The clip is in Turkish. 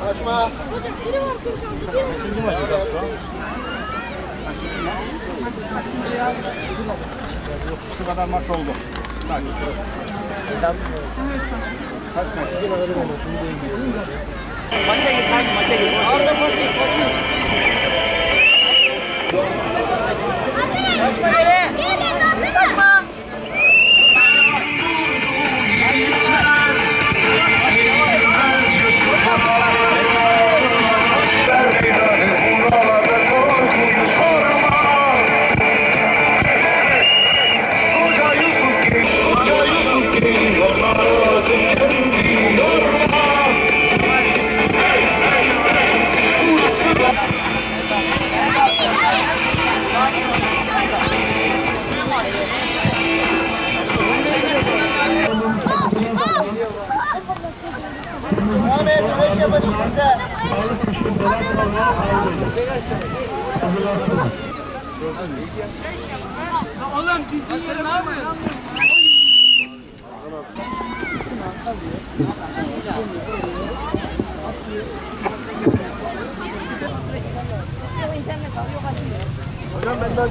Kaçma. Şu kadar maç oldu. Kaç maç? Maça git hadi maça git. Arda maça git maça git. Ahmet güreş yapın ikiniz de. Oğlum bizi yere ne yapıyorsun? Hocam benden